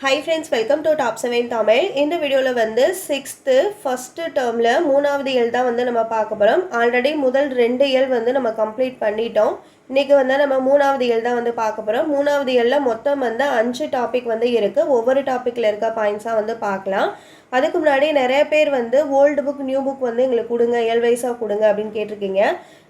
Hi friends welcome to top seven Tamil இந்த வீடியோவில் வந்து சிக்ஸ்த்து ஃபஸ்ட்டு டேர்மில் மூணாவது இயல் தான் வந்து நம்ம பார்க்க போகிறோம் ஆல்ரெடி முதல் ரெண்டு இயல் வந்து நம்ம கம்ப்ளீட் பண்ணிட்டோம். இன்றைக்கி வந்து நம்ம மூணாவது இயல் தான் வந்து பார்க்க போகிறோம் மூணாவது இயலில் மொத்தம் வந்து அஞ்சு டாபிக் வந்து இருக்குது ஒவ்வொரு டாப்பிக்கில் இருக்க பாயிண்ட்ஸாக வந்து பார்க்கலாம். அதுக்கு முன்னாடி நிறைய பேர் வந்து ஓல்டு புக் நியூ புக் வந்து எங்களுக்கு கொடுங்க இயல் வைஸாக கொடுங்க அப்படின்னு கேட்டிருக்கீங்க.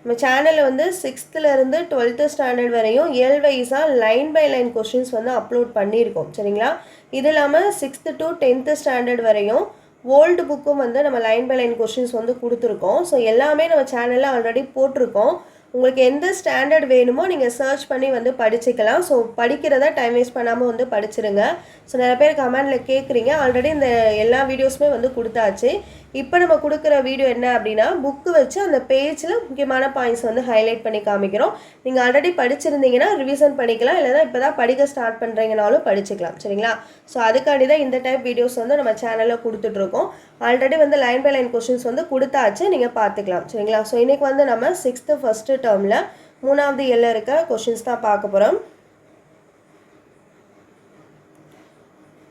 நம்ம சேனலில் வந்து சிக்ஸ்த்துலேருந்து டுவெல்த்து ஸ்டாண்டர்ட் வரையும் இயல் வைஸாக லைன் பை லைன் கொஷின்ஸ் வந்து அப்லோட் பண்ணியிருக்கோம். சரிங்களா? இது இல்லாமல் சிக்ஸ்த்து டு டென்த்து ஸ்டாண்டர்ட் வரையும் ஓல்டு புக்கும் வந்து நம்ம லைன் பை லைன் கொஷின்ஸ் வந்து கொடுத்துருக்கோம். ஸோ எல்லாமே நம்ம சேனலில் ஆல்ரெடி போட்டிருக்கோம். உங்களுக்கு எந்த ஸ்டாண்டர்ட் வேணுமோ நீங்கள் சர்ச் பண்ணி வந்து படிச்சுக்கலாம். ஸோ படிக்கிறத டைம் வேஸ்ட் பண்ணாமல் வந்து படிச்சிருங்க. ஸோ நிறைய பேர் கமெண்டில் கேட்குறீங்க ஆல்ரெடி இந்த எல்லா வீடியோஸுமே வந்து கொடுத்தாச்சு. இப்போ நம்ம கொடுக்குற வீடியோ என்ன அப்படின்னா புக்கு வச்சு அந்த பேஜில் முக்கியமான பாயிண்ட்ஸ் வந்து ஹைலைட் பண்ணி காமிக்கிறோம். நீங்கள் ஆல்ரெடி படிச்சிருந்தீங்கன்னா ரிவிஷன் பண்ணிக்கலாம். இல்லைனா இப்போ தான் படிக்க ஸ்டார்ட் பண்ணுறீங்கனாலும் படிச்சுக்கலாம். சரிங்களா? ஸோ அதுக்காண்டி தான் இந்த டைப் வீடியோஸ் வந்து நம்ம சேனலில் கொடுத்துட்ருக்கோம். ஆல்ரெடி வந்து லைன் பை லைன் கொஷின்ஸ் வந்து கொடுத்தாச்சு. நீங்கள் பார்த்துக்கலாம். சரிங்களா? ஸோ இன்றைக்கி வந்து நம்ம சிக்ஸ்த்து ஃபஸ்ட்டு டேர்மில் மூணாவது எல்ல இருக்க கொஷின்ஸ் தான் பார்க்க போகிறோம்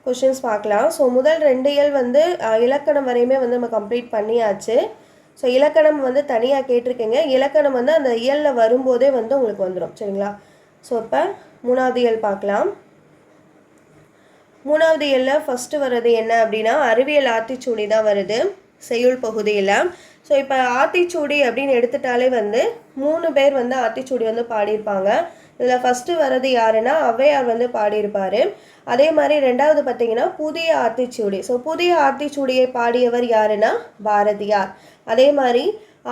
கொஷின்ஸ் பார்க்கலாம். ஸோ முதல் ரெண்டு இயல் வந்து இலக்கணம் வரையுமே வந்து நம்ம கம்ப்ளீட் பண்ணியாச்சு. ஸோ இலக்கணம் வந்து தனியாக கேட்டிருக்கீங்க. இலக்கணம் வந்து அந்த இயலில் வரும்போதே வந்து உங்களுக்கு வந்துடும் சரிங்களா? ஸோ இப்போ மூணாவது இயல் பார்க்கலாம். மூணாவது இயலில் ஃபஸ்ட்டு வர்றது என்ன அப்படின்னா அறிவியல் ஆத்திச்சூடி தான் வருது. செய்யுள் பகுதியில். ஸோ இப்போ ஆத்திச்சூடி அப்படின்னு எடுத்துட்டாலே வந்து மூணு பேர் வந்து ஆத்திச்சூடி வந்து பாடியிருப்பாங்க. இதில் ஃபஸ்ட்டு வர்றது யாருன்னா ஔவையார் வந்து பாடியிருப்பார். அதே மாதிரி ரெண்டாவது பார்த்தீங்கன்னா புதிய ஆத்திச்சூடி. ஸோ புதிய ஆத்திச்சூடியை பாடியவர் யாருன்னா பாரதியார். அதே மாதிரி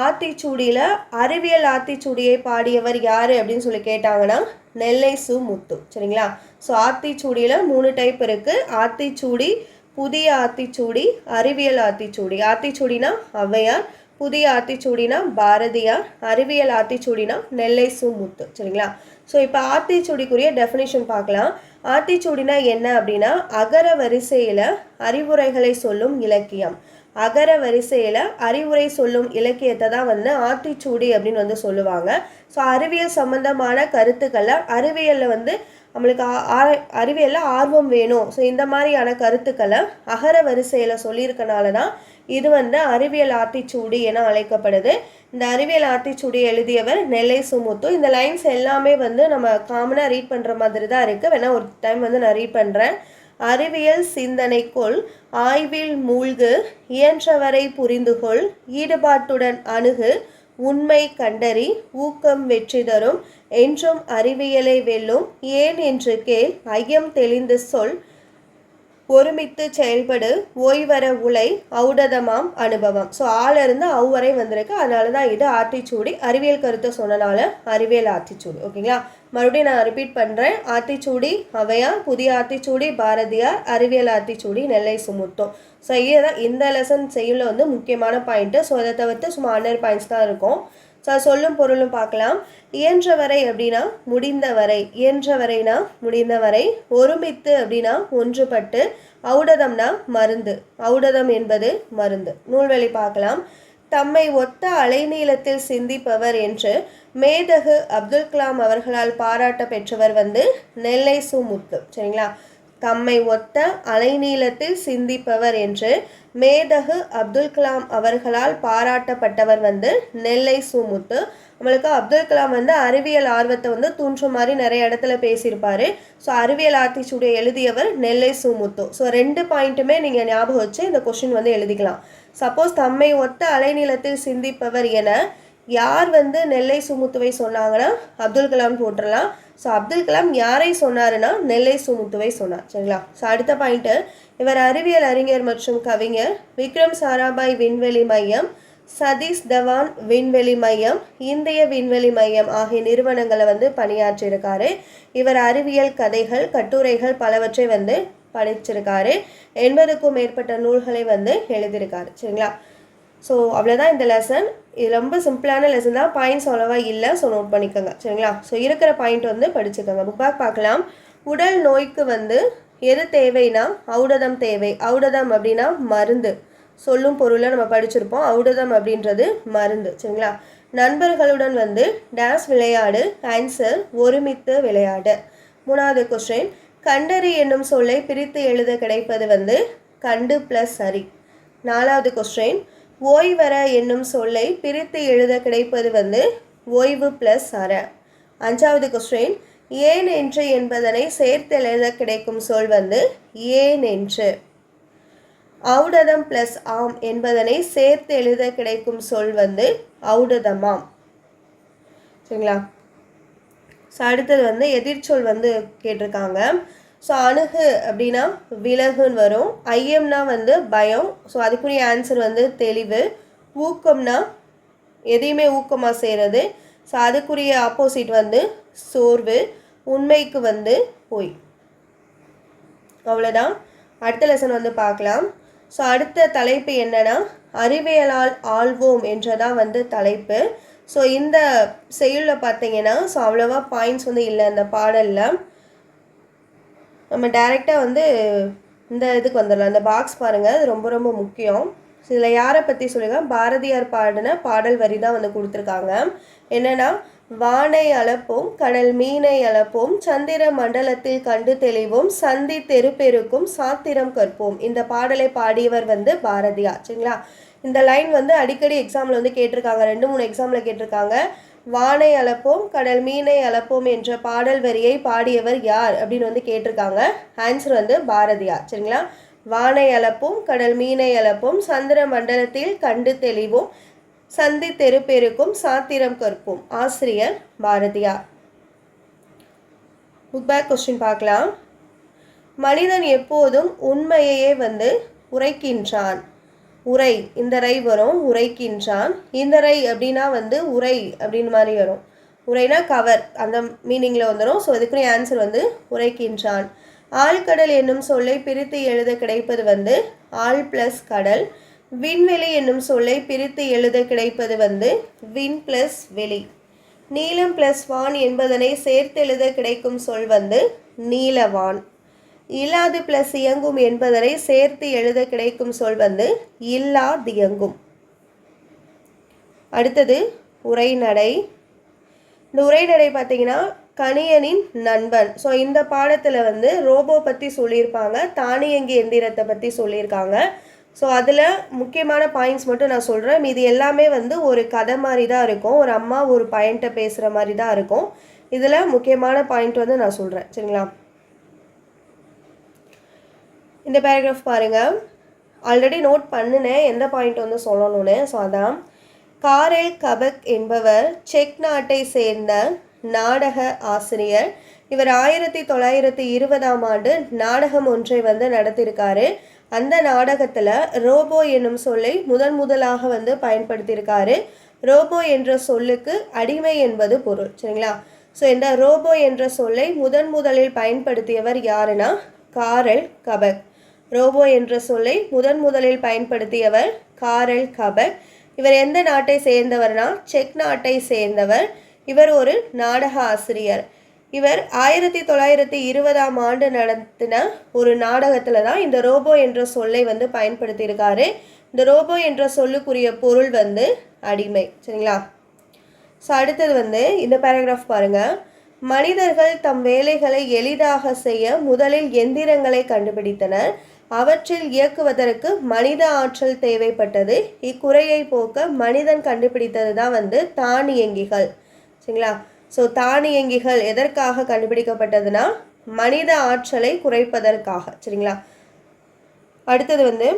ஆத்திச்சூடியில் அறிவியல் ஆத்திச்சூடியை பாடியவர் யார் அப்படின்னு சொல்லி கேட்டாங்கன்னா நெல்லை சு முத்து. சரிங்களா? ஸோ ஆத்திச்சூடியில் மூணு டைப் இருக்குது ஆத்திச்சூடி புதிய ஆத்திச்சூடி அறிவியல் ஆத்திச்சூடி. ஆத்திச்சூடினா ஔவையார் புதிய ஆத்திச்சூடினா பாரதியார் அறிவியல் ஆத்திச்சூடினா நெல்லை சு முத்து சரிங்களா? ஸோ இப்போ ஆத்திச்சூடிக்குரிய டெஃபினேஷன் பார்க்கலாம். ஆத்திச்சூடினா என்ன அப்படின்னா அகர வரிசையில் அறிவுரைகளை சொல்லும் இலக்கியம். அகர வரிசையில் அறிவுரை சொல்லும் இலக்கியத்தை தான் வந்து ஆத்திச்சூடி அப்படின்னு வந்து சொல்லுவாங்க. ஸோ அறிவியல் சம்பந்தமான கருத்துக்களை அறிவியலில் வந்து நம்மளுக்கு ஆ- ஆ- அறிவியலில் ஆர்வம் வேணும். ஸோ இந்த மாதிரியான கருத்துக்களை அகர வரிசையில் சொல்லியிருக்கனால தான் இது வந்து அறிவியல் ஆத்திச்சூடி என அழைக்கப்படுது. இந்த அறிவியல் ஆத்திச்சூடி எழுதியவர் நெல்லை சுமுத்து. இந்த லைன்ஸ் எல்லாமே வந்து நம்ம காமனாக ரீட் பண்ணுற மாதிரி தான் இருக்குது வேணால் ஒரு டைம் வந்து நான் ரீட் பண்ணுறேன் அறிவியல் சிந்தனைக்குள் ஆய்வில் மூழ்கு இயன்றவரை புரிந்துகொள் ஈடுபாட்டுடன் அணுகு உண்மை கண்டறி ஊக்கம் வெற்றி தரும் என்றும் அறிவியலை வெல்லும் ஏன் என்று கேள் ஐயம் தெளிந்து சொல் ஒருமித்து செயல்படு ஓய்வர உலை ஔடதமாம் அனுபவம். ஸோ ஆல இருந்து அவ் வரை வந்திருக்கு. அதனால தான் இது ஆத்திச்சூடி. அறிவியல் கருத்தை சொன்னனால அறிவியல் ஆத்திச்சூடி. ஓகேங்களா? மறுபடியும் நான் ரிப்பீட் பண்ணுறேன் ஆத்திச்சூடி அவையா புதிய ஆத்திச்சூடி பாரதியார் அறிவியல் ஆத்திச்சூடி நெல்லை சுமுத்தம். ஸோ இதுதான் இந்த லெசன் செய்யல வந்து முக்கியமான பாயிண்ட்டு ஸோ அதை தவிர்த்து சும்மா அன்னர் பாயிண்ட்ஸ் தான் இருக்கும். ஸோ சொல்லும் பொருளும் பார்க்கலாம். இயன்றவரை அப்படின்னா முடிந்தவரை. இயன்றவரைனா முடிந்தவரை. ஒருமித்து அப்படின்னா ஒன்றுபட்டு. ஔடதம்னா மருந்து. ஔடதம் என்பது மருந்து. நூல்வழி பார்க்கலாம். தம்மை ஒத்த அலைநீளத்தில் சிந்திப்பவர் என்று மேதகு அப்துல் கலாம் அவர்களால் பாராட்ட பெற்றவர் வந்து நெல்லை சு முத்து சரிங்களா? தம்மை ஒத்த அலைநீளத்தில் சிந்திப்பவர் என்று மேதகு அப்துல் கலாம் அவர்களால் பாராட்டப்பட்டவர் வந்து நெல்லை சுமுத்து. நம்மளுக்கு அப்துல் கலாம் வந்து அறிவியல் ஆர்வத்தை வந்து தூண்டும் மாதிரி நிறைய இடத்துல பேசியிருப்பாரு. ஸோ அறிவியல் ஆத்திச்சூடியை எழுதியவர் நெல்லை சுமுத்து. ஸோ ரெண்டு பாயிண்ட்டுமே நீங்கள் ஞாபகம் வச்சு இந்த கொஷின் வந்து எழுதிக்கலாம். சப்போஸ் தம்மை ஒத்த அலைநீளத்தில் சிந்திப்பவர் என யார் வந்து நெல்லை சுமுத்துவை சொன்னாங்கன்னா அப்துல் கலாம் போட்டுடலாம் ஸோ அப்துல் கலாம் யாரை சொன்னாருன்னா நெல்லை சுமுத்துவை சொன்னார். சரிங்களா? ஸோ அடுத்த பாயிண்ட்டு இவர் அறிவியல் அறிஞர் மற்றும் கவிஞர் விக்ரம் சாராபாய் விண்வெளி மையம் சதீஷ் தவான் விண்வெளி மையம் இந்திய விண்வெளி மையம் ஆகிய நிறுவனங்களை வந்து பணியாற்றியிருக்காரு. இவர் அறிவியல் கதைகள் கட்டுரைகள் பலவற்றை வந்து படிச்சிருக்காரு. எண்பதுக்கும் மேற்பட்ட நூல்களை வந்து எழுதியிருக்காரு. சரிங்களா? ஸோ அவ்வளோதான் இந்த லெசன் இது ரொம்ப சிம்பிளான லெசன் தான். பாயிண்ட்ஸ் அவ்வளோவா இல்லை. ஸோ நோட் பண்ணிக்கோங்க. சரிங்களா? ஸோ இருக்கிற பாயிண்ட் வந்து படிச்சுக்கோங்க. புக் பேக் பார்க்கலாம். உடல் நோய்க்கு வந்து எது தேவைன்னா ஔடதம் தேவை. ஔடதம் அப்படின்னா மருந்து. சொல்லும் பொருளை நம்ம படிச்சிருப்போம். ஔடதம் அப்படின்றது மருந்து. சரிங்களா? நண்பர்களுடன் வந்து டான்ஸ் விளையாடு. ஆன்சர் ஒருமித்து விளையாடு. மூணாவது கொஸ்டின் கண்டறி என்னும் சொல்லை பிரித்து எழுத கிடைப்பது வந்து கண்டு ப்ளஸ் சரி. நாலாவது கொஸ்டின் ஓய்வர என்னும் சொல்லை பிரித்து எழுத கிடைப்பது வந்து ஓய்வு ப்ளஸ் அற. அஞ்சாவது கொஸ்டின் ஏன் என்று என்பதனை சேர்த்து எழுத கிடைக்கும் சொல் வந்து ஏன் என்று. அவுடதம் ப்ளஸ் ஆம் என்பதனை சேர்த்து எழுத கிடைக்கும் சொல் வந்து அவுடதமாம் சரிங்களா? ஸோ அடுத்தது வந்து எதிர்ச்சொல் வந்து கேட்டிருக்காங்க. ஸோ அணுகு அப்படின்னா விலகுன்னு வரும். ஐயம்னா வந்து பயம். ஸோ அதுக்குரிய ஆன்சர் வந்து தெளிவு. ஊக்கம்னா எதையுமே ஊக்கமாக செய்கிறது ஸோ அதுக்குரிய ஆப்போசிட் வந்து சோர்வு. உண்மைக்கு வந்து பொய். அவ்வளோதான் அடுத்த லெசன் வந்து பார்க்கலாம். ஸோ அடுத்த தலைப்பு என்னென்னா அறிவியலால் ஆள்வோம் என்றதான் வந்து தலைப்பு. ஸோ இந்த செயலில் பார்த்தீங்கன்னா ஸோ அவ்வளோவா பாயிண்ட்ஸ் வந்து இல்லை இந்த பாடலில். நம்ம டைரெக்டாக வந்து இந்த இதுக்கு வந்துடலாம். இந்த பாக்ஸ் பாருங்கள் அது ரொம்ப ரொம்ப முக்கியம். இதில் யாரை பற்றி சொல்லுங்க பாரதியார் பாடின பாடல் வரி தான் வந்து கொடுத்துருக்காங்க. என்னென்னா வானை அளப்போம் கடல் மீனை அளப்போம் சந்திர மண்டலத்தில் கண்டு தெளிவோம் சந்தி தெருப்பெருக்கும் சாத்திரம் கற்போம். இந்த பாடலை பாடியவர் வந்து பாரதியார் சரிங்களா? இந்த லைன் வந்து அடிக்கடி எக்ஸாமில் வந்து கேட்டிருக்காங்க. ரெண்டு மூணு எக்ஸாமில் கேட்டிருக்காங்க. வானை அளப்போம் கடல் மீனை அளப்போம் என்ற பாடல் வரியை பாடியவர் யார் அப்படின்னு வந்து கேட்டிருக்காங்க. ஆன்சர் வந்து பாரதியார். சரிங்களா? வானை அழப்போம் கடல் மீனை அழப்போம் சந்திர மண்டலத்தில் கண்டு தெளிவோம் சந்தி தெருப்பெருக்கும் சாத்திரம் கற்போம் ஆசிரியர் பாரதியார். புக் பேக் கொஸ்டின் பார்க்கலாம். மனிதன் எப்போதும் உண்மையையே வந்து உரைக்கின்றான். உரை இந்த ரை வரும் உரைக்கின்றான். இந்த ரை அப்படின்னா வந்து உரை அப்படின்னு மாதிரி வரும். உரைனா கவர் அந்த மீனிங்கில் வந்துடும் ஸோ இதுக்குரிய ஆன்சர் வந்து உரைக்கின்றான். ஆழ்கடல் என்னும் சொல்லை பிரித்து எழுத கிடைப்பது வந்து ஆள் ப்ளஸ் கடல். விண்வெளி என்னும் சொல்லை பிரித்து எழுத கிடைப்பது வந்து வின் ப்ளஸ் வெளி. நீலம் ப்ளஸ் வான் என்பதனை சேர்த்து எழுத கிடைக்கும் சொல் வந்து நீலவான் இல்லாது ப்ளஸ் இயங்கும் என்பதனை சேர்த்து எழுத கிடைக்கும் சொல் வந்து இல்லாதியங்கும் அடுத்தது உரைநடை. இந்த உரைநடை பார்த்தீங்கன்னா கணியனின் நண்பன். ஸோ இந்த பாடத்தில் வந்து ரோபோ பற்றி சொல்லியிருப்பாங்க தானியங்கி எந்திரத்தை பற்றி சொல்லியிருக்காங்க. ஸோ அதில் முக்கியமான பாயிண்ட்ஸ் மட்டும் நான் சொல்கிறேன் மீதி எல்லாமே வந்து ஒரு கதை மாதிரி தான் இருக்கும். ஒரு அம்மா ஒரு பையன்கிட்ட பேசுகிற மாதிரி தான் இருக்கும். இதில் முக்கியமான பாயிண்ட் வந்து நான் சொல்கிறேன் சரிங்களா? இந்த பேராகிராஃப் பாருங்கள் ஆல்ரெடி நோட் பண்ணினேன். எந்த பாயிண்ட் வந்து சொல்லணும்னு. ஸோ அதான். காரெல் கபக் என்பவர் செக் நாட்டை சேர்ந்த நாடக ஆசிரியர். இவர் ஆயிரத்தி தொள்ளாயிரத்தி இருபதாம் ஆண்டு நாடகம் ஒன்றை வந்து நடத்தியிருக்காரு. அந்த நாடகத்தில் ரோபோ என்னும் சொல்லை முதன் முதலாக வந்து பயன்படுத்தியிருக்காரு. ரோபோ என்ற சொல்லுக்கு அடிமை என்பது பொருள். சரிங்களா? ஸோ இந்த ரோபோ என்ற சொல்லை முதன் முதலில் பயன்படுத்தியவர் யாருன்னா? காரெல் கபக். ரோபோ என்ற சொல்லை முதன் முதலில் பயன்படுத்தியவர் காரல் கபக் இவர் எந்த நாட்டை சேர்ந்தவர்னா செக் நாட்டை சேர்ந்தவர். இவர் ஒரு நாடக ஆசிரியர். இவர் ஆயிரத்தி தொள்ளாயிரத்தி இருபதாம் ஆண்டு நடத்தின ஒரு நாடகத்தில் தான் இந்த ரோபோ என்ற சொல்லை வந்து பயன்படுத்தியிருக்காரு. இந்த ரோபோ என்ற சொல்லுக்குரிய பொருள் வந்து அடிமை. சரிங்களா? ஸோ அடுத்தது வந்து இந்த பேராகிராஃப் பாருங்கள் மனிதர்கள் தம் வேலைகளை எளிதாக செய்ய முதலில் எந்திரங்களை கண்டுபிடித்தனர். அவற்றில் இயக்குவதற்கு மனித ஆற்றல் தேவைப்பட்டது. இக்குறையை போக்க மனிதன் கண்டுபிடித்தது தான் வந்து தானியங்கிகள். சரிங்களா? ஸோ தானியங்கிகள் எதற்காக கண்டுபிடிக்கப்பட்டதுன்னா மனித ஆற்றலை குறைப்பதற்காக. சரிங்களா? அடுத்தது வந்து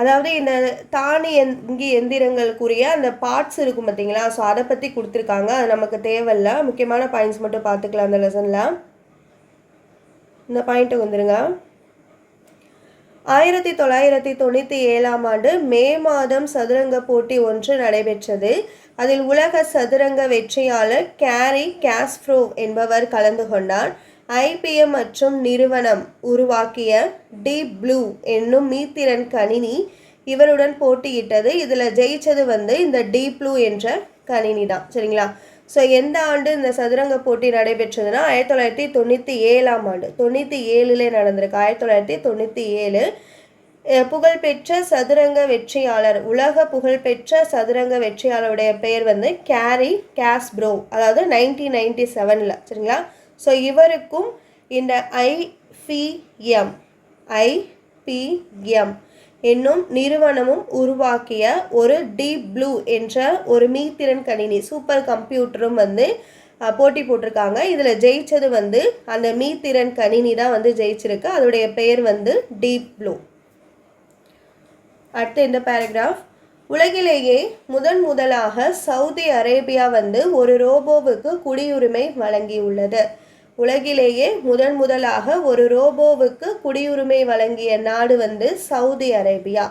அதாவது இந்த தானி எங்கி எந்திரங்களுக்குரிய அந்த பார்ட்ஸ் இருக்கும் பார்த்தீங்களா? ஸோ அதை பற்றி கொடுத்துருக்காங்க. அது நமக்கு தேவையில்ல. முக்கியமான பாயிண்ட்ஸ் மட்டும் பார்த்துக்கலாம் அந்த லெசனில் இந்த பாயிண்ட்டு வந்துடுங்க ஆயிரத்தி தொள்ளாயிரத்தி தொண்ணூற்றி ஏழாம் ஆண்டு மே மாதம் சதுரங்க போட்டி ஒன்று நடைபெற்றது. அதில் உலக சதுரங்க வெற்றியாளர் கேரி கேஸ்ப்ரோவ் என்பவர் கலந்து கொண்டார். ஐபிஎம் மற்றும் நிறுவனம் உருவாக்கிய டீப் ப்ளூ என்னும் மீத்திறன் கணினி இவருடன் போட்டியிட்டது. இதில் ஜெயிச்சது வந்து இந்த டீப் ப்ளூ என்ற கணினி தான் சரிங்களா? ஸோ எந்த ஆண்டு இந்த சதுரங்க போட்டி நடைபெற்றதுன்னா ஆயிரத்தி தொள்ளாயிரத்தி தொண்ணூற்றி ஏழாம் ஆண்டு. தொண்ணூற்றி ஏழுலே நடந்திருக்கு. ஆயிரத்தி தொள்ளாயிரத்தி தொண்ணூற்றி ஏழு புகழ்பெற்ற சதுரங்க வெற்றியாளர் உலக புகழ்பெற்ற சதுரங்க வெற்றியாளருடைய பெயர் வந்து கேரி கேஸ்ப்ரோ. அதாவது நைன்டீன் நைன்டி செவனில் சரிங்களா? ஸோ இவருக்கும் இந்த ஐபிஎம் ஐபிஎம் என்னும் நிறுவனமும் உருவாக்கிய ஒரு டீப் ப்ளூ என்ற ஒரு மீத்திறன் கணினி சூப்பர் கம்ப்யூட்டரும் வந்து போட்டி போட்டிருக்காங்க. இதில் ஜெயிச்சது வந்து அந்த மீத்திறன் கணினி தான் வந்து ஜெயிச்சிருக்கு. அதோடைய பெயர் வந்து டீப் ப்ளூ. அடுத்து இந்த பேராகிராஃப் உலகிலேயே முதன் முதலாக சவுதி அரேபியா வந்து ஒரு ரோபோவுக்கு குடியுரிமை வழங்கியுள்ளது. உலகிலேயே முதன் முதலாக ஒரு ரோபோவுக்கு குடியுரிமை வழங்கிய நாடு வந்து சவுதி அரேபியா.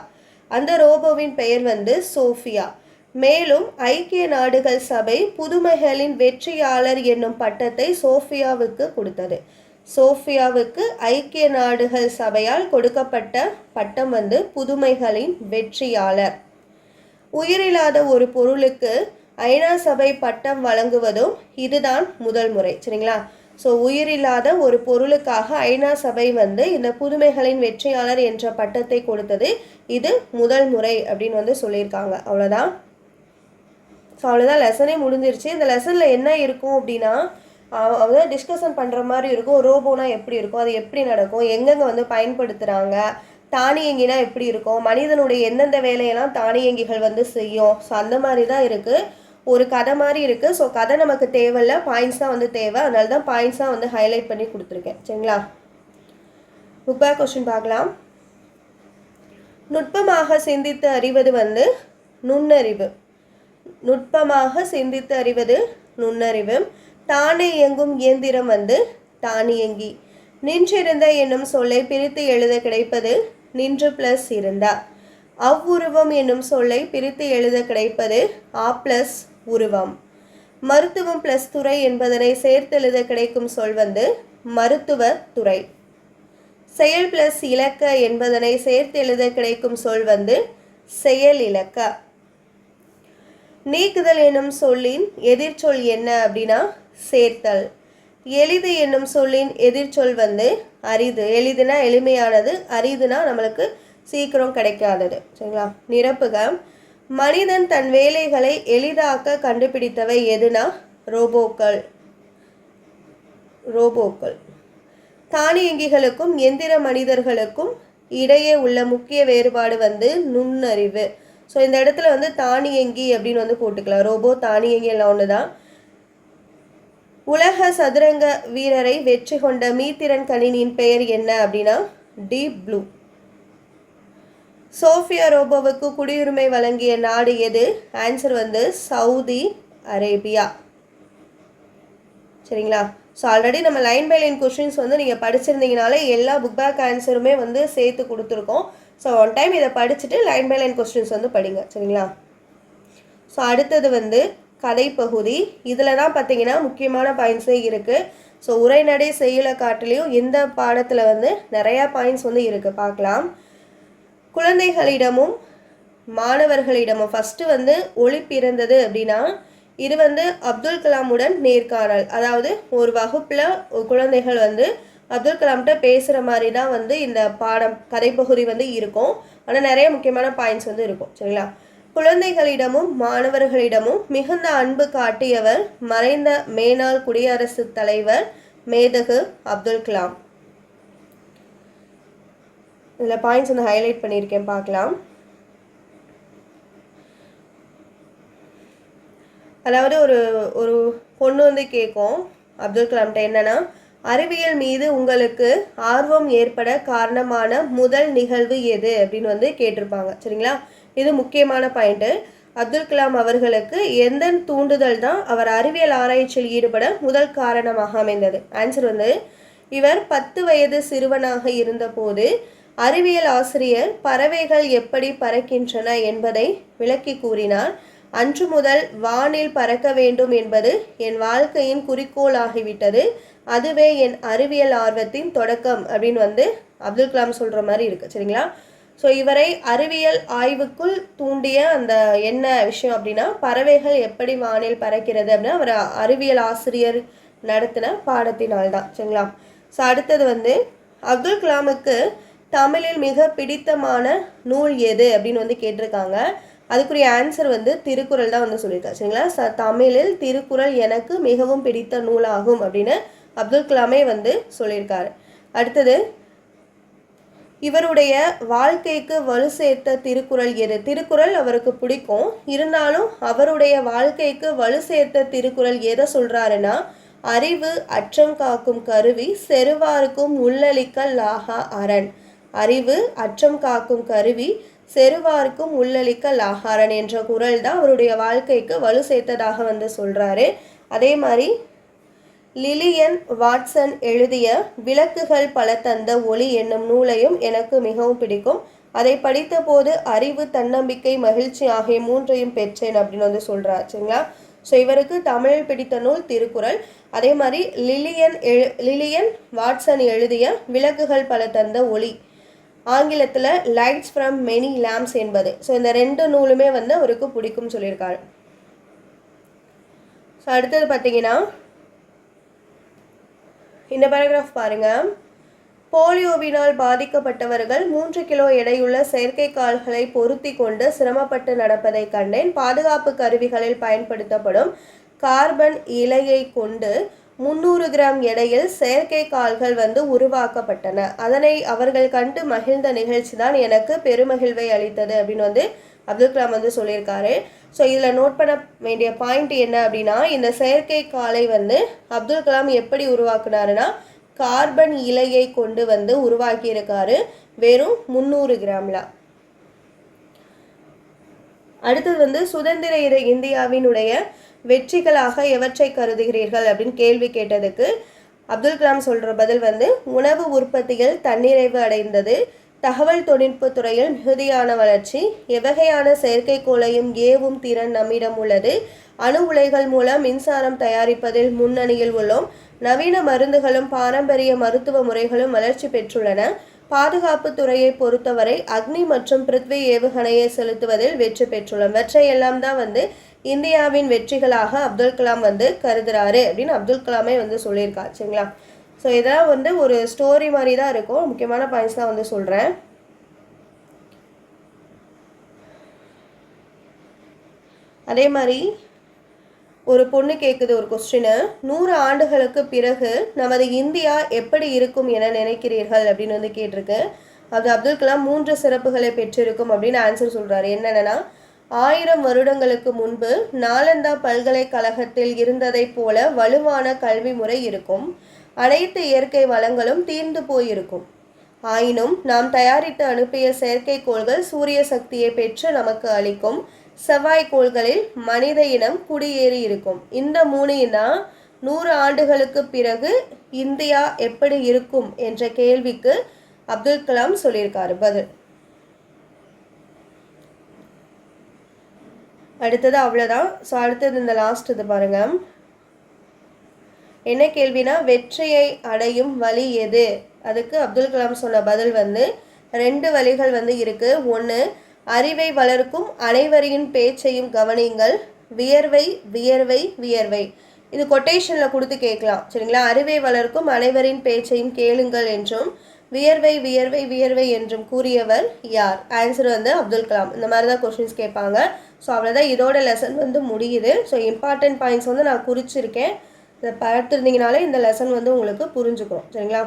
அந்த ரோபோவின் பெயர் வந்து சோஃபியா. மேலும் ஐக்கிய நாடுகள் சபை புதுமைகளின் வெற்றியாளர் என்னும் பட்டத்தை சோஃபியாவுக்கு கொடுத்தது. சோஃபியாவுக்கு ஐக்கிய நாடுகள் சபையால் கொடுக்கப்பட்ட பட்டம் வந்து புதுமைகளின் வெற்றியாளர். உயிரில்லாத ஒரு பொருளுக்கு ஐநா சபை பட்டம் வழங்குவதும் இதுதான் முதல் முறை. சரிங்களா? ஸோ உயிரில்லாத ஒரு பொருளுக்காக ஐநா சபை வந்து இந்த புதுமைகளின் வெற்றியாளர் என்ற பட்டத்தை கொடுத்தது இது முதல் முறை அப்படின்னு வந்து சொல்லியிருக்காங்க. அவ்வளோதான் ஸோ அவ்வளோதான் லெசனே முடிஞ்சிருச்சு. இந்த லெசனில் என்ன இருக்கும் அப்படின்னா அதாவது டிஸ்கஷன் பண்ணுற மாதிரி இருக்கும். ரோபோனா எப்படி இருக்கும்? அது எப்படி நடக்கும்? எங்கெங்கே வந்து பயன்படுத்துகிறாங்க தானியங்கினா எப்படி இருக்கும்? மனிதனுடைய எந்தெந்த வேலையெல்லாம் தானியங்கிகள் வந்து செய்யும்? ஸோ அந்த மாதிரி தான் இருக்குது ஒரு கதை மாதிரி இருக்குது ஸோ கதை நமக்கு தேவையில்ல. பாயிண்ட்ஸ் தான் வந்து தேவை. அதனால தான் பாயிண்ட்ஸ் தான் வந்து ஹைலைட் பண்ணி கொடுத்துருக்கேன். சரிங்களா? முப்பா கொஸ்டின் பார்க்கலாம். நுட்பமாக சிந்தித்து அறிவது வந்து நுண்ணறிவு. நுட்பமாக சிந்தித்து அறிவது நுண்ணறிவு. தானே இயங்கும் இயந்திரம் வந்து தானியங்கி நின்றிருந்த என்னும் சொல்லை பிரித்து எழுத கிடைப்பது நின்று பிளஸ் இருந்தா. அவ்வுருவம் என்னும் சொல்லை பிரித்து எழுத கிடைப்பது ஆ பிளஸ் உருவம். மருத்துவம் பிளஸ் துறை என்பதனை சேர்த்தெழுத கிடைக்கும் சொல் வந்து மருத்துவ துறை. செயல் பிளஸ் இலக்க என்பதனை சேர்த்தெழுத கிடைக்கும் சொல் வந்து செயல் இலக்க. நீக்குதல் என்னும் சொல்லின் எதிர்ச்சொல் என்ன அப்படின்னா சேர்த்தல். எளிது என்னும் சொல்லின் எதிர்ச்சொல் வந்து அரிது. எளிதுனா எளிமையானது அரிதுனா நம்மளுக்கு சீக்கிரம் கிடைக்காதது. சரிங்களா? நிரப்புக. மனிதன் தன் வேலைகளை எளிதாக்க கண்டுபிடித்தவை எதுனா? ரோபோக்கள். ரோபோக்கள். தானியங்கிகளுக்கும் எந்திர மனிதர்களுக்கும் இடையே உள்ள முக்கிய வேறுபாடு வந்து நுண்ணறிவு. ஸோ இந்த இடத்துல வந்து தானியங்கி அப்படின்னு வந்து போட்டுக்கலாம். ரோபோ தானியங்கி எல்லாம் ஒன்று தான் உலக சதுரங்க வீரரை வெற்றி கொண்ட மீத்திறன் கணினியின் பெயர் என்ன அப்படின்னா? Deep blue. சோஃபியா ரோபோவுக்கு குடியுரிமை வழங்கிய நாடு எது? ஆன்சர் வந்து சவுதி அரேபியா. சரிங்களா? ஸோ ஆல்ரெடி நம்ம லைன் பை லைன் கொஷின்ஸ் வந்து நீங்கள் படிச்சிருந்தீங்கனாலே எல்லா புக் பேக் ஆன்சருமே வந்து சேர்த்து கொடுத்துருக்கோம். ஸோ ஒன் டைம் இதை படிச்சுட்டு லைன் பை லைன் கொஸ்டின்ஸ் வந்து படிங்க. சரிங்களா? ஸோ அடுத்தது வந்து கதைப்பகுதி. இதில் தான் பார்த்தீங்கன்னா முக்கியமான பாயிண்ட்ஸே இருக்குது ஸோ உரைநடை செய்யுளை காட்டிலையும் இந்த பாடத்தில் வந்து நிறையா பாயிண்ட்ஸ் வந்து இருக்குது பார்க்கலாம். குழந்தைகளிடமும் மாணவர்களிடமும் ஃபஸ்ட்டு வந்து ஒளி பிறந்தது அப்படின்னா இது வந்து அப்துல் கலாமுடன் நேர்காணல். அதாவது ஒரு வகுப்பில் குழந்தைகள் வந்து அப்துல் கலாம்கிட்ட பேசுகிற மாதிரி தான் வந்து இந்த பாடம் கதைப்பகுதி வந்து இருக்கும். ஆனால் நிறைய முக்கியமான பாயிண்ட்ஸ் வந்து இருக்கும். சரிங்களா? குழந்தைகளிடமும் மாணவர்களிடமும் மிகுந்த அன்பு காட்டியவர் மறைந்த மேனாள் குடியரசுத் தலைவர் மேதகு அப்துல் கலாம். இதில் பாயிண்ட்ஸ் வந்து ஹைலைட் பண்ணியிருக்கேன் பார்க்கலாம். அதாவது ஒரு ஒரு பொண்ணு வந்து கேட்கும் அப்துல் கலாம்கிட்ட என்னென்னா அறிவியல் மீது உங்களுக்கு ஆர்வம் ஏற்பட காரணமான முதல் நிகழ்வு எது? அப்படின்னு வந்து கேட்டிருப்பாங்க. சரிங்களா? இது முக்கியமான பாயிண்ட்டு அப்துல் கலாம் அவர்களுக்கு எந்த தூண்டுதல் தான் அவர் அறிவியல் ஆராய்ச்சியில் ஈடுபட முதல் காரணமாக அமைந்தது? ஆன்சர் வந்து இவர் பத்து வயது சிறுவனாக இருந்தபோது அறிவியல் ஆசிரியர் பறவைகள் எப்படி பறக்கின்றன என்பதை விளக்கி கூறினார். அன்று முதல் வானில் பறக்க வேண்டும் என்பது என் வாழ்க்கையின் குறிக்கோளாகிவிட்டது. அதுவே என் அறிவியல் ஆர்வத்தின் தொடக்கம் அப்படின்னு வந்து அப்துல் கலாம் சொல்கிற மாதிரி இருக்குது சரிங்களா? ஸோ இவரை அறிவியல் ஆய்வுக்குள் தூண்டிய அந்த என்ன விஷயம் அப்படின்னா பறவைகள் எப்படி வானில் பறக்கிறது அப்படின்னா அவர் அறிவியல் ஆசிரியர் நடத்தின பாடத்தினால் தான் சரிங்களா? ஸோ அடுத்தது வந்து அப்துல் கலாமுக்கு தமிழில் மிக பிடித்தமான நூல் எது அப்படின்னு வந்து கேட்டிருக்காங்க. அதுக்குரிய ஆன்சர் வந்து திருக்குறள் தான் வந்து சொல்லியிருக்காரு. சரிங்களா? ச தமிழில் திருக்குறள் எனக்கு மிகவும் பிடித்த நூலாகும் அப்படின்னு அப்துல் கலாமே வந்து சொல்லியிருக்காரு. அடுத்தது இவருடைய வாழ்க்கைக்கு வலு சேர்த்த திருக்குறள் எது? திருக்குறள் அவருக்கு பிடிக்கும். இருந்தாலும் அவருடைய வாழ்க்கைக்கு வலு சேர்த்த திருக்குறள் எதை சொல்கிறாருன்னா அறிவு அச்சம் காக்கும் கருவி செருவாருக்கும் உள்ளளிக்கல் லாகா அரண். அறிவு அற்றம் காக்கும் கருவி செருவார்க்கும் உள்ளளிக்க லாகாரன் என்ற குரல் தான் அவருடைய வாழ்க்கைக்கு வலு சேர்த்ததாக வந்து சொல்கிறாரு அதே மாதிரி லிலியன் வாட்சன் எழுதிய விளக்குகள் பல தந்த ஒளி என்னும் நூலையும் எனக்கு மிகவும் பிடிக்கும். அதை படித்தபோது அறிவு தன்னம்பிக்கை மகிழ்ச்சி ஆகிய மூன்றையும் பெற்றேன் அப்படின்னு வந்து சொல்கிறார் சரிங்களா? ஸோ இவருக்கு தமிழில் பிடித்த நூல் திருக்குறள். அதே மாதிரி லிலியன் எழு லிலியன் வாட்சன் எழுதிய விளக்குகள் பல தந்த ஒளி ஆங்கிலத்தில் லைட்ஸ் ஃப்ரம் மெனி லேம்ப்ஸ் என்பது. ஸோ இந்த ரெண்டு நூலுமே வந்து அவருக்கு பிடிக்கும் சொல்லியிருக்காரு. ஸோ அடுத்தது பார்த்தீங்கன்னா இந்த பேராகிராஃப் பாருங்க. போலியோவினால் பாதிக்கப்பட்டவர்கள் மூன்று கிலோ எடையுள்ள செயற்கை கால்களை பொருத்தி கொண்டு சிரமப்பட்டு நடப்பதை கண்டேன். பாதுகாப்பு கருவிகளில் பயன்படுத்தப்படும் கார்பன் இலையை கொண்டு முந்நூறு கிராம் எடையில் செயற்கை கால்கள் வந்து உருவாக்கப்பட்டன. அதனை அவர்கள் கண்டு மகிழ்ந்த நிகழ்ச்சி தான் எனக்கு பெருமகிழ்வை அளித்தது அப்படின்னு வந்து அப்துல் கலாம் வந்து சொல்லியிருக்காரு. ஸோ இதில் நோட் பண்ண வேண்டிய பாயிண்ட் என்ன அப்படின்னா இந்த செயற்கை காலை வந்து அப்துல் கலாம் எப்படி உருவாக்குனாருன்னா கார்பன் இலையை கொண்டு வந்து உருவாக்கியிருக்காரு வெறும் முந்நூறு கிராம்ல. அடுத்தது வந்து சுதந்திர இந்தியாவினுடைய வெற்றிகளாக எவற்றை கருதுகிறீர்கள் அப்படின்னு கேள்வி கேட்டதுக்கு அப்துல் கலாம் சொல்கிற பதில் வந்து உணவு உற்பத்தியில் தன்னிறைவு அடைந்தது. தகவல் தொழில்நுட்ப துறையில் மிகுதியான வளர்ச்சி. எவ்வகையான செயற்கைக்கோளையும் ஏவும் திறன் நம்மிடம் உள்ளது. அணு உலைகள் மூலம் மின்சாரம் தயாரிப்பதில் முன்னணியில் உள்ளோம். நவீன மருந்துகளும் பாரம்பரிய மருத்துவ முறைகளும் வளர்ச்சி பெற்றுள்ளன. பாதுகாப்பு துறையை பொறுத்தவரை அக்னி மற்றும் பிருத்வி ஏவுகணையை செலுத்துவதில் வெற்றி பெற்றுள்ளோம். இவற்றையெல்லாம் தான் வந்து இந்தியாவின் வெற்றிகளாக அப்துல் கலாம் வந்து கருதுறாரு அப்படின்னு அப்துல் கலாமே வந்து சொல்லியிருக்காரு சரிங்களா? ஸோ இதெல்லாம் வந்து ஒரு ஸ்டோரி மாதிரி தான் இருக்கும். முக்கியமான பாயிண்ட்ஸ் தான் வந்து சொல்கிறேன் அதே மாதிரி ஒரு பொண்ணு கேட்குது ஒரு கொஸ்டின் நூறு ஆண்டுகளுக்கு பிறகு நமது இந்தியா எப்படி இருக்கும் என நினைக்கிறீர்கள்? அப்படின்னு வந்து கேட்டிருக்கு. அது அப்துல் கலாம் மூன்று சிறப்புகளை பெற்றிருக்கும் அப்படின்னு ஆன்சர் சொல்கிறாரு என்னென்னா ஆயிரம் வருடங்களுக்கு முன்பு நாலந்தா பல்கலைக்கழகத்தில் இருந்ததைப் போல வலுவான கல்வி முறை இருக்கும். அனைத்து இயற்கை வளங்களும் தீர்ந்து போயிருக்கும். ஆயினும் நாம் தயாரித்து அனுப்பிய செயற்கைக்கோள்கள் சூரிய சக்தியை பெற்று நமக்கு அளிக்கும் செவ்வாய் கோள்களில் மனித இனம் குடியேறி இருக்கும். இந்த மூணு தான் நூறு ஆண்டுகளுக்கு பிறகு இந்தியா எப்படி இருக்கும் என்ற கேள்விக்கு அப்துல் கலாம் சொல்லியிருக்காரு. பதில். அடுத்தது அவ்வளோதான் ஸோ அடுத்தது இந்த லாஸ்ட் இது பாருங்கள் என்ன கேள்வினா வெற்றியை அடையும் வழி எது? அதுக்கு அப்துல் கலாம் சொன்ன பதில் வந்து ரெண்டு வழிகள் வந்து இருக்குது ஒன்று அறிவை வளர்க்கும் அனைவரின் பேச்சையும் கவனியுங்கள். வியர்வை வியர்வை வியர்வை. இது கொட்டேஷனில் கொடுத்து கேட்கலாம். சரிங்களா? அறிவை வளர்க்கும் அனைவரின் பேச்சையும் கேளுங்கள் என்றும் வியர்வை வியர்வை வியர்வை என்றும் கூறியவர் யார்? ஆன்சர் வந்து அப்துல் கலாம். இந்த மாதிரி தான் கொஷின்ஸ் கேட்பாங்க. ஸோ அவ்வளோதான் இதோட லெசன் வந்து முடியுது. ஸோ இம்பார்ட்டன்ட் பாயிண்ட்ஸ் வந்து நான் குறிச்சிருக்கேன். இதை பார்த்துருந்தீங்கனாலே இந்த லெசன் வந்து உங்களுக்கு புரிஞ்சுக்கும். சரிங்களா?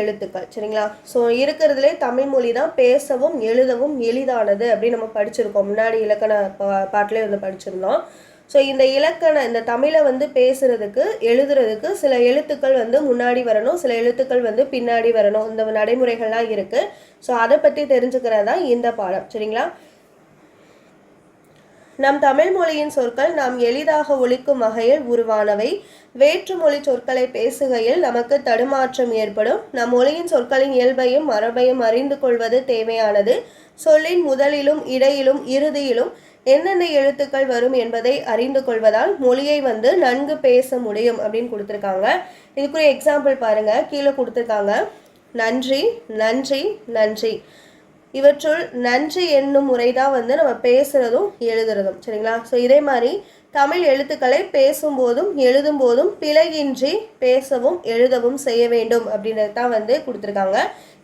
எழுத்துக்கள். சரிங்களா? ஸோ இருக்கிறதுலே தமிழ் மொழி தான் பேசவும் எழுதவும் எளிதானது அப்படின்னு நம்ம படிச்சிருக்கோம். முன்னாடி இலக்கண பா பாட்டிலே வந்து படிச்சிருந்தோம். ஸோ இந்த இலக்கண இந்த தமிழை வந்து பேசுறதுக்கு எழுதுறதுக்கு சில எழுத்துக்கள் வந்து முன்னாடி வரணும். சில எழுத்துக்கள் வந்து பின்னாடி வரணும். இந்த நடைமுறைகள்லாம் இருக்குது ஸோ அதை பற்றி தெரிஞ்சுக்கிறது தான் இந்த பாடம். சரிங்களா? நம் தமிழ் மொழியின் சொற்கள் நாம் எளிதாக ஒழிக்கும் வகையில் உருவானவை. வேற்று மொழி சொற்களை பேசுகையில் நமக்கு தடுமாற்றம் ஏற்படும். நம் மொழியின் சொற்களின் இயல்பையும் மரபையும் அறிந்து கொள்வது தேவையானது. சொல்லின் முதலிலும் இடையிலும் இறுதியிலும் எந்தெந்த எழுத்துக்கள் வரும் என்பதை அறிந்து கொள்வதால் மொழியை வந்து நன்கு பேச முடியும் அப்படின்னு கொடுத்துருக்காங்க. இதுக்குரிய எக்ஸாம்பிள் பாருங்கள் கீழே கொடுத்துருக்காங்க. நன்றி நன்றி நன்றி. இவற்றுள் நன்றி என்னும் முறை தான் வந்து நம்ம பேசுகிறதும் எழுதுறதும். சரிங்களா? ஸோ இதே மாதிரி தமிழ் எழுத்துக்களை பேசும்போதும் எழுதும்போதும் பிழையின்றி பேசவும் எழுதவும் செய்ய வேண்டும் அப்படின்றது தான் வந்து கொடுத்துருக்காங்க.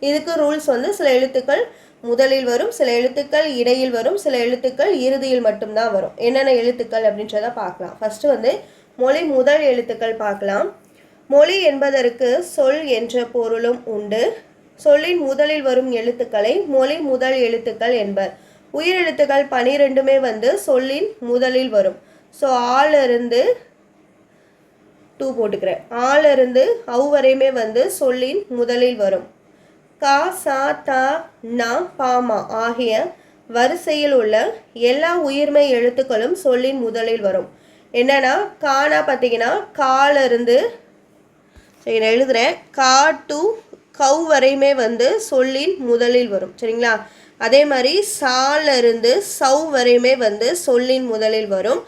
இதுக்கு ரூல்ஸ் வந்து சில எழுத்துக்கள் முதலில் வரும் சில எழுத்துக்கள் இடையில் வரும் சில எழுத்துக்கள் இறுதியில் மட்டும்தான் வரும். என்னென்ன எழுத்துக்கள் அப்படின்றத பார்க்கலாம். ஃபஸ்ட்டு வந்து மொழி முதல் எழுத்துக்கள் பார்க்கலாம். மொழி என்பதற்கு சொல் என்ற பொருளும் உண்டு. சொல்லின் முதலில் வரும் எழுத்துக்களை மொழி முதல் எழுத்துக்கள் என்பர். உயிரெழுத்துக்கள் பனிரெண்டுமே வந்து சொல்லின் முதலில் வரும். ஸோ ஆளிருந்து டூ போட்டுக்கிறேன். ஆளிருந்து அவ் அவு வரையுமே வந்து சொல்லின் முதலில் வரும். கா சா தா நா பாமா ஆகிய வரிசையில் உள்ள எல்லா உயிர்மை எழுத்துக்களும் சொல்லின் முதலில் வரும். என்னன்னா கானா பார்த்தீங்கன்னா காலிருந்து சரி எழுதுறேன். கா டு கவ் வரையுமே வந்து சொல்லின் முதலில் வரும். சரிங்களா? அதே மாதிரி சாலிருந்து சவ் வரையுமே வந்து சொல்லின் முதலில் வரும்.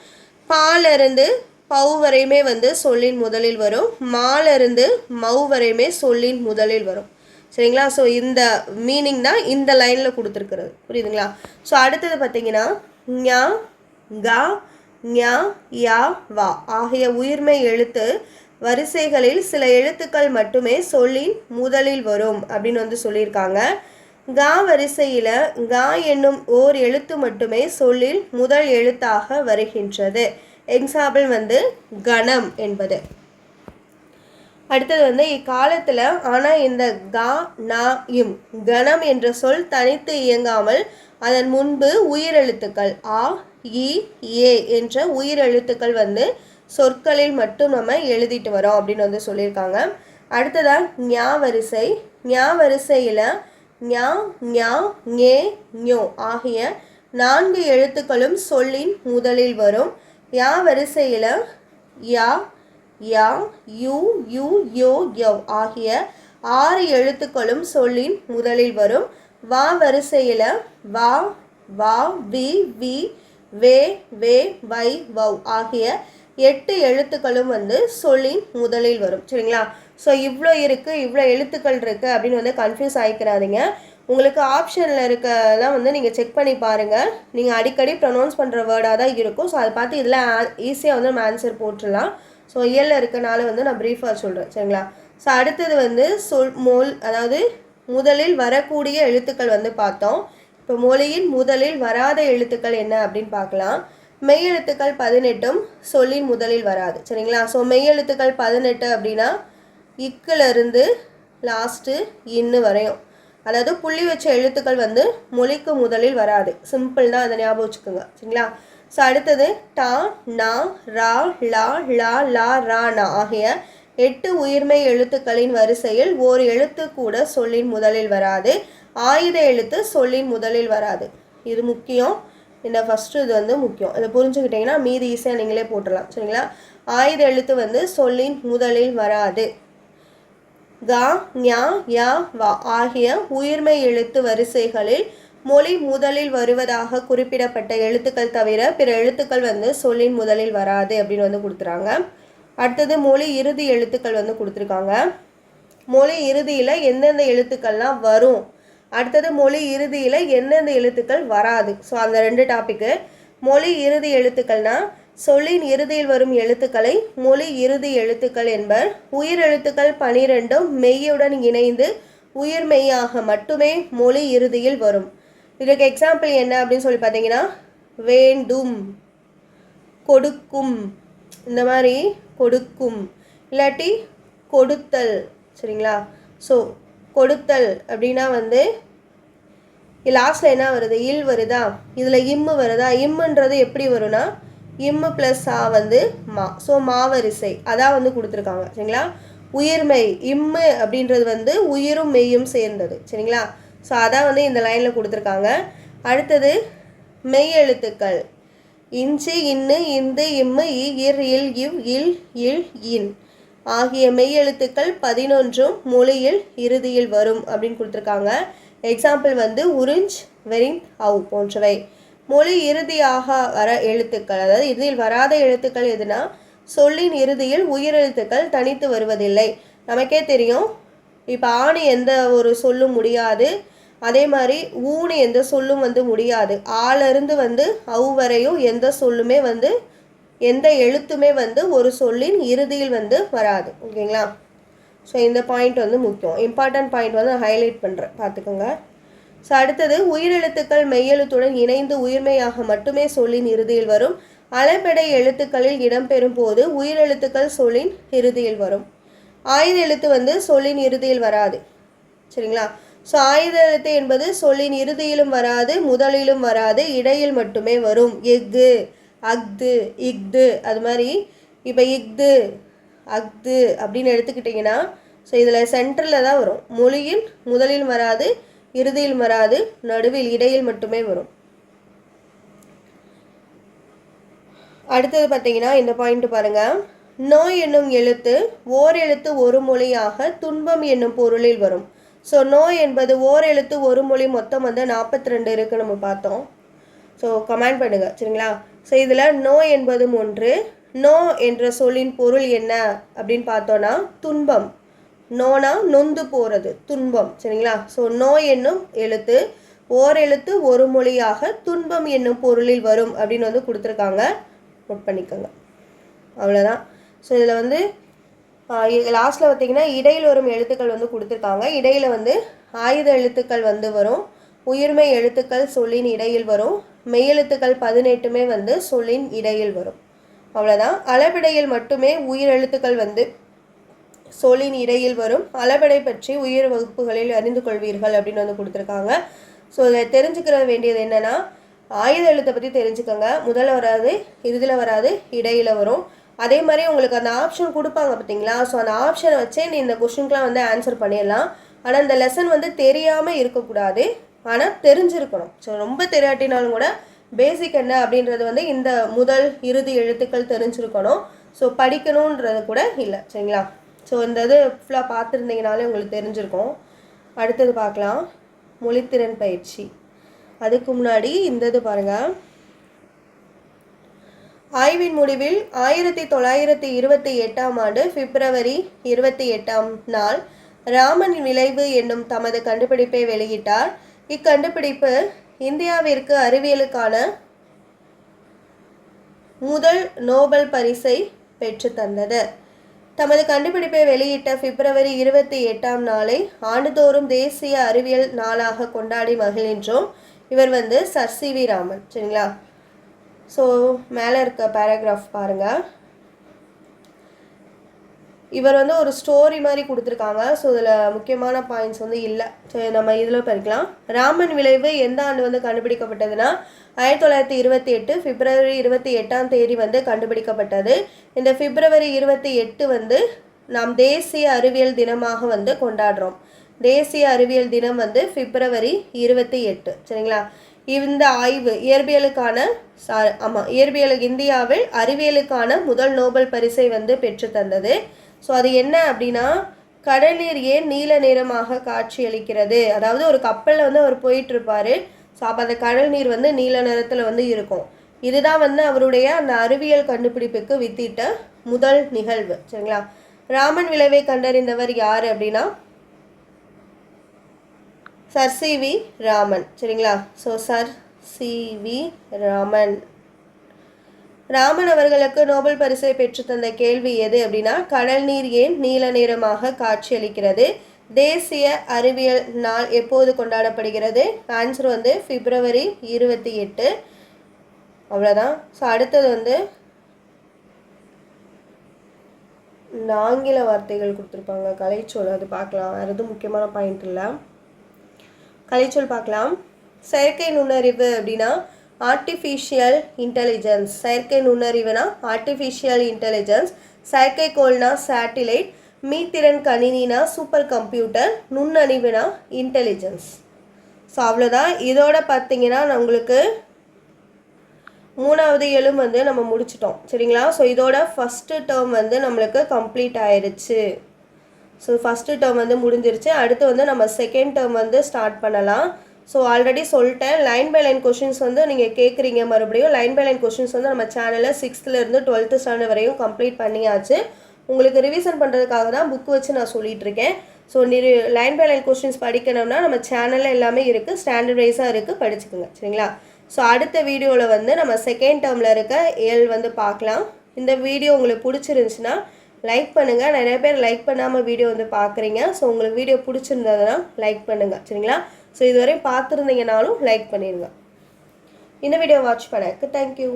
பாலிருந்து பவு வரையுமே வந்து சொல்லின் முதலில் வரும். மாலிருந்து மவு வரையுமே சொல்லின் முதலில் வரும். சரிங்களா? ஸோ இந்த மீனிங் தான் இந்த லைனில் கொடுத்துருக்குறது. புரியுதுங்களா? ஸோ அடுத்தது பார்த்தீங்கன்னா ஞா கா ஞா யா வா ஆகிய உயிர்மை எழுத்து வரிசைகளில் சில எழுத்துக்கள் மட்டுமே சொல்லின் முதலில் வரும் அப்படின்னு வந்து சொல்லியிருக்காங்க. கா வரிசையில் கா என்னும் ஓர் எழுத்து மட்டுமே சொல்லில் முதல் எழுத்தாக வருகின்றது. எக்ஸாம்பிள் வந்து கணம் என்பது. அடுத்தது வந்து இக்காலத்தில் ஆனால் இந்த கா நா இம் கணம் என்ற சொல் தனித்து இயங்காமல் அதன் முன்பு உயிரெழுத்துக்கள் ஆ இ ஏ என்ற உயிரெழுத்துக்கள் வந்து சொற்களில் மட்டும் நம்ம எழுதிட்டு வரோம் அப்படின்னு வந்து சொல்லியிருக்காங்க. அடுத்ததாக ஞா வரிசை. ஞா வரிசையில் ஞா ஞா ஞே ஞோ ஆகிய நான்கு எழுத்துக்களும் சொல்லின் முதலில் வரும். யா வரிசையில் யா யா யு யு யோ யவ் ஆகிய ஆறு எழுத்துக்களும் சொல்லின் முதலில் வரும். வா வரிசையில் வா வா வி வி வே வே வை வவ் ஆகிய எட்டு எழுத்துக்களும் வந்து சொல்லின் முதலில் வரும். சரிங்களா? ஸோ இவ்வளோ இருக்குது இவ்வளோ எழுத்துக்கள் இருக்குது அப்படின்னு வந்து கன்ஃபியூஸ் ஆகிக்கிறாதீங்க உங்களுக்கு ஆப்ஷனில் இருக்கதான் வந்து நீங்கள் செக் பண்ணி பாருங்கள் நீங்கள் அடிக்கடி ப்ரொனவுன்ஸ் பண்ணுற வேர்டாக தான் இருக்கும். ஸோ அதை பார்த்து இதில் ஈஸியாக வந்து நம்ம ஆன்சர் போட்டுடலாம். ஸோ இயலில் இருக்கனால வந்து நான் ப்ரீஃபாக சொல்கிறேன் சரிங்களா? ஸோ அடுத்தது வந்து சொல் மொல் அதாவது முதலில் வரக்கூடிய எழுத்துக்கள் வந்து பார்த்தோம். இப்போ மொழியின் முதலில் வராத எழுத்துக்கள் என்ன அப்படின்னு பார்க்கலாம். மெய் எழுத்துக்கள் பதினெட்டும் சொல்லின் முதலில் வராது. சரிங்களா? ஸோ மெய் எழுத்துக்கள் பதினெட்டு அப்படின்னா இக்குல இருந்து லாஸ்ட்டு இன்னு வரையும். அதாவது புள்ளி வச்ச எழுத்துக்கள் வந்து மொழிக்கு முதலில் வராது. சிம்பிள் தான் அதை ஞாபகம் வச்சுக்கோங்க. சரிங்களா? ஸோ அடுத்தது டா நா ரா லா லா லா ரா நா ஆகிய எட்டு உயிர்மை எழுத்துக்களின் வரிசையில் ஓர் எழுத்து கூட சொல்லின் முதலில் வராது. ஆயுத எழுத்து சொல்லின் முதலில் வராது. இது முக்கியம். இந்த ஃபஸ்ட்டு இது வந்து முக்கியம். இதை புரிஞ்சுக்கிட்டிங்கன்னா மீதி ஈஸியாக நீங்களே போட்டுடலாம். சரிங்களா? ஆயுத எழுத்து வந்து சொல்லின் முதலில் வராது. கா ஞா யா வா ஆகிய உயிர்மை எழுத்து வரிசைகளில் மொழி முதலில் வருவதாக குறிப்பிடப்பட்ட எழுத்துக்கள் தவிர பிற எழுத்துக்கள் வந்து சொல்லின் முதலில் வராது அப்படின்னு வந்து கொடுத்துறாங்க. அடுத்தது மொழி இறுதி எழுத்துக்கள் வந்து கொடுத்துருக்காங்க. மொழி இறுதியில் எந்தெந்த எழுத்துக்கள்லாம் வரும்? அடுத்தது மொழி இறுதியில் எந்தெந்த எழுத்துக்கள் வராது. ஸோ அந்த ரெண்டு டாப்பிக்கு மொழி இறுதி எழுத்துக்கள்னா சொல்லின் இறுதியில் வரும் எழுத்துக்களை மொழி இறுதி எழுத்துக்கள் என்பர். உயிர் எழுத்துக்கள் பனிரெண்டும் மெய்யுடன் இணைந்து உயிர் மெய்யாக மட்டுமே மொழி இறுதியில் வரும். இதுக்கு எக்ஸாம்பிள் என்ன அப்படின்னு சொல்லி பார்த்தீங்கன்னா வேண்டும் கொடுக்கும். இந்த மாதிரி கொடுக்கும். இல்லாட்டி கொடுத்தல். சரிங்களா? ஸோ கொடுத்தல் அப்படின்னா வந்து லாஸ்ட்டில் என்ன வருது? இல் வருதா? இதில் இம்மு வருதா? இம்முன்றது எப்படி வரும்னா இம்மு ப்ளஸ் ஆ வந்து மா. ஸோ மாவரிசை. அதான் வந்து கொடுத்துருக்காங்க. சரிங்களா? உயிர்மெய் இம்மு அப்படின்றது வந்து உயிரும் மெய்யும் சேர்ந்தது. சரிங்களா? ஸோ அதான் வந்து இந்த லைனில் கொடுத்துருக்காங்க. அடுத்தது மெய் எழுத்துக்கள் இஞ்சி இன்னு இந்து இம்மு இ இர் இல் இவ் இல் இல் இன். ஆகிய மெய் எழுத்துக்கள் பதினொன்றும் மொழியில் இறுதியில் வரும் அப்படின்னு கொடுத்துருக்காங்க. எக்ஸாம்பிள் வந்து உறிஞ்ச் வெரிங் அவு போன்றவை. மொழி இறுதியாக வர எழுத்துக்கள் அதாவது இறுதியில் வராத எழுத்துக்கள் எதுனா சொல்லின் இறுதியில் உயிரெழுத்துக்கள் தனித்து வருவதில்லை. நமக்கே தெரியும் இப்போ ஆணு எந்த ஒரு சொல்லும் முடியாது. அதே மாதிரி ஊனு எந்த சொல்லும் வந்து முடியாது. ஆளிருந்து வந்து அவு வரையும் எந்த சொல்லுமே வந்து எந்த எழுத்துமே வந்து ஒரு சொல்லின் இறுதியில் வந்து வராது. ஓகேங்களா? ஸோ இந்த பாயிண்ட் வந்து முக்கியம். இம்பார்ட்டன்ட் பாயிண்ட் வந்து ஹைலைட் பண்ணுறேன் பார்த்துக்கோங்க. ஸோ அடுத்தது உயிரெழுத்துக்கள் மெய்யெழுத்துடன் இணைந்து உயிர்மையாக மட்டுமே சொல்லின் இறுதியில் வரும். அளபெடை எழுத்துக்களில் இடம்பெறும் போது உயிரெழுத்துக்கள் சொல்லின் இறுதியில் வரும். ஆயுத எழுத்து வந்து சொல்லின் இறுதியில் வராது. சரிங்களா? ஸோ ஆயுத எழுத்து என்பது சொல்லின் இறுதியிலும் வராது முதலிலும் வராது இடையில் மட்டுமே வரும். எஃகு. அஃது இஃது அது மாதிரி இப்போ இஃது அஃது அப்படின்னு எடுத்துக்கிட்டிங்கன்னா ஸோ இதில் சென்டரில் தான் வரும். மொழியில் முதலில் வராது இறுதியில் வராது நடுவில் இடையில் மட்டுமே வரும். அடுத்தது பார்த்தீங்கன்னா இந்த பாயிண்ட் பாருங்கள் நோய் என்னும் எழுத்து ஓர் எழுத்து ஒரு மொழியாக துன்பம் என்னும் பொருளில் வரும். ஸோ நோய் என்பது ஓர் எழுத்து ஒரு மொழி மொத்தம் வந்து நாற்பத்தி ரெண்டு இருக்குது நம்ம பார்த்தோம். ஸோ கமெண்ட் பண்ணுங்கள் சரிங்களா? ஸோ இதில் நோய் என்பதும் ஒன்று. நோ என்ற சொல்லின் பொருள் என்ன அப்படின்னு பார்த்தோன்னா துன்பம். நோனா நொந்து போகிறது துன்பம். சரிங்களா? ஸோ நோய் என்னும் எழுத்து ஓர் எழுத்து ஒரு மொழியாக துன்பம் என்னும் பொருளில் வரும் அப்படின்னு வந்து கொடுத்துருக்காங்க. நோட் பண்ணிக்கோங்க. அவ்வளோதான் ஸோ இதில் வந்து லாஸ்ட்டில் பார்த்தீங்கன்னா இடையில் வரும் எழுத்துக்கள் வந்து கொடுத்துருக்காங்க. இடையில் வந்து ஆயுத எழுத்துக்கள் வந்து வரும். உயிர்மை எழுத்துக்கள் சொல்லின் இடையில் வரும். மெய்யெழுத்துக்கள் பதினெட்டுமே வந்து சொல்லின் இடையில் வரும். அவ்வளோதான் அளவிடையில் மட்டுமே உயிர் எழுத்துக்கள் வந்து சொல்லின் இடையில் வரும். அளபடை பற்றி உயிர் வகுப்புகளில் அறிந்து கொள்வீர்கள் அப்படின்னு வந்து கொடுத்துருக்காங்க. ஸோ இதில் தெரிஞ்சுக்கிற வேண்டியது என்னென்னா ஆயுத எழுத்தை பற்றி தெரிஞ்சுக்கோங்க. முதல்ல வராது இறுதியில் வராது இடையில் வரும். அதே மாதிரி உங்களுக்கு அந்த ஆப்ஷன் கொடுப்பாங்க பார்த்தீங்களா? ஸோ அந்த ஆப்ஷனை வச்சே நீ இந்த கொஷினுக்குலாம் வந்து ஆன்சர் பண்ணிடலாம். ஆனால் இந்த லெசன் வந்து தெரியாமல் இருக்கக்கூடாது. ஆனால் தெரிஞ்சிருக்கணும். ஸோ ரொம்ப தெரியாட்டினாலும் கூட பேசிக் என்ன அப்படின்றது வந்து இந்த முதல் இறுதி எழுத்துக்கள் தெரிஞ்சிருக்கணும். ஸோ படிக்கணுன்றது கூட இல்லை சரிங்களா? ஸோ இந்த இது ஃபுல்லாக பார்த்துருந்தீங்கனாலே உங்களுக்கு தெரிஞ்சிருக்கும். அடுத்தது பார்க்கலாம். மொழித்திறன் பயிற்சி. அதுக்கு முன்னாடி இந்த இது பாருங்கள் ஆய்வின் முடிவில் ஆயிரத்தி தொள்ளாயிரத்தி இருபத்தி எட்டாம் ஆண்டு பிப்ரவரி இருபத்தி எட்டாம் நாள் ராமன் விளைவு என்னும் தமது கண்டுபிடிப்பை வெளியிட்டார். இக்கண்டுபிடிப்பு இந்தியாவிற்கு அறிவியலுக்கான முதல் நோபல் பரிசை பெற்றுத்தந்தது தமது கண்டுபிடிப்பை வெளியிட்ட பிப்ரவரி இருபத்தி எட்டாம் நாளை ஆண்டுதோறும் தேசிய அறிவியல் நாளாக கொண்டாடி மகிழ்கின்றோம். இவர் வந்து சர் சி வி ராமன். சரிங்களா? ஸோ மேலே இருக்க பேராகிராஃப் பாருங்கள் இவர் வந்து ஒரு ஸ்டோரி மாதிரி கொடுத்துருக்காங்க. ஸோ இதில் முக்கியமான பாயிண்ட்ஸ் வந்து இல்லை. ஸோ நம்ம இதில் படிக்கலாம். ராமன் விளைவு எந்த ஆண்டு வந்து கண்டுபிடிக்கப்பட்டதுன்னா ஆயிரத்தி தொள்ளாயிரத்தி இருபத்தி எட்டு பிப்ரவரி இருபத்தி எட்டாம் தேதி வந்து கண்டுபிடிக்கப்பட்டது. இந்த பிப்ரவரி இருபத்தி எட்டு வந்து நாம் தேசிய அறிவியல் தினமாக வந்து கொண்டாடுறோம். தேசிய அறிவியல் தினம் வந்து பிப்ரவரி இருபத்தி எட்டு. சரிங்களா? இந்த ஆய்வு இயற்பியலுக்கான சா ஆமாம் இயற்பியல் இந்தியாவில் அறிவியலுக்கான முதல் நோபல் பரிசை வந்து பெற்று தந்தது. ஸோ அது என்ன அப்படின்னா கடல் நீர் ஏன் நீல நிறமாக காட்சியளிக்கிறது? அதாவது ஒரு கப்பலில் வந்து அவர் போயிட்டு இருப்பாரு ஸோ அப்போ அந்த கடல் நீர் வந்து நீல நிறத்தில் வந்து இருக்கும். இதுதான் வந்து அவருடைய அந்த அறிவியல் கண்டுபிடிப்புக்கு வித்திட்ட முதல் நிகழ்வு. சரிங்களா? ராமன் விளைவை கண்டறிந்தவர் யார் அப்படின்னா சர் சி வி ராமன். சரிங்களா? So sir C V Raman. Raman அவர்களுக்கு நோபல் பரிசை பெற்றுத்தந்த கேள்வி எது அப்படின்னா கடல் நீர் ஏன் நீல நிறமாக காட்சியளிக்கிறது? தேசிய அறிவியல் நாள் எப்போது கொண்டாடப்படுகிறது? ஆன்சர் வந்து பிப்ரவரி இருபத்தி எட்டு. அவ்வளோதான் ஸோ அடுத்தது வந்து ஆங்கில வார்த்தைகள் கொடுத்துருப்பாங்க. கலைச்சொல் அது பார்க்கலாம். வேறு எதுவும் முக்கியமான பாயிண்ட் இல்லை. கலைச்சொல் பார்க்கலாம். செயற்கை நுண்ணறிவு அப்படின்னா ஆர்டிஃபிஷியல் இன்டெலிஜென்ஸ் செயற்கை நுண்ணறிவுனா ஆர்டிஃபிஷியல் இன்டெலிஜென்ஸ் செயற்கைக்கோள்னா சேட்டிலைட் மீத்திறன் கணினினா சூப்பர் கம்ப்யூட்டர் நுண்ணறிவுனா இன்டெலிஜென்ஸ் ஸோ அவ்வளோதான் இதோட பார்த்தீங்கன்னா நான் உங்களுக்கு மூணாவது எழும் வந்து நம்ம முடிச்சிட்டோம். சரிங்களா? ஸோ இதோட ஃபஸ்ட்டு டேர்ம் வந்து நம்மளுக்கு கம்ப்ளீட் ஆயிடுச்சு ஸோ ஃபஸ்ட்டு டேர்ம் வந்து முடிஞ்சிருச்சு. அடுத்து வந்து நம்ம செகண்ட் டேர்ம் வந்து ஸ்டார்ட் பண்ணலாம். ஸோ ஆல்ரெடி சொல்லிட்டேன். லைன் பை லைன் கொஷின்ஸ் வந்து நீங்கள் கேட்குறீங்க மறுபடியும். லைன் பை லைன் கொஷின்ஸ் வந்து நம்ம சேனலில் சிக்ஸ்த்துலேருந்து டுவெல்த்து ஸ்டாண்டர்ட் வரையும் கம்ப்ளீட் பண்ணியாச்சு. உங்களுக்கு ரிவிசன் பண்ணுறதுக்காக தான் புக் வச்சு நான் சொல்லிகிட்டு இருக்கேன். ஸோ நீ லைன் பை லைன் கொஷின்ஸ் படிக்கணும்னா நம்ம சேனலில் எல்லாமே இருக்குது ஸ்டாண்டர்ட் வைஸாக இருக்குது படிச்சுக்கோங்க. சரிங்களா? ஸோ அடுத்த வீடியோவில் வந்து நம்ம செகண்ட் டேர்மில் இருக்க ஏல் வந்து பார்க்கலாம். இந்த வீடியோ உங்களுக்கு பிடிச்சிருந்துச்சுன்னா லைக் பண்ணுங்கள் நிறைய பேர் லைக் பண்ணாமல் வீடியோ வந்து பார்க்குறீங்க. ஸோ உங்களுக்கு வீடியோ பிடிச்சிருந்ததுன்னா லைக் பண்ணுங்கள் சரிங்களா? ஸோ இதுவரை பார்த்துருந்தீங்கனாலும் லைக் பண்ணிடுங்க இந்த வீடியோ வாட்ச் பண்ணக்கு தேங்க்யூ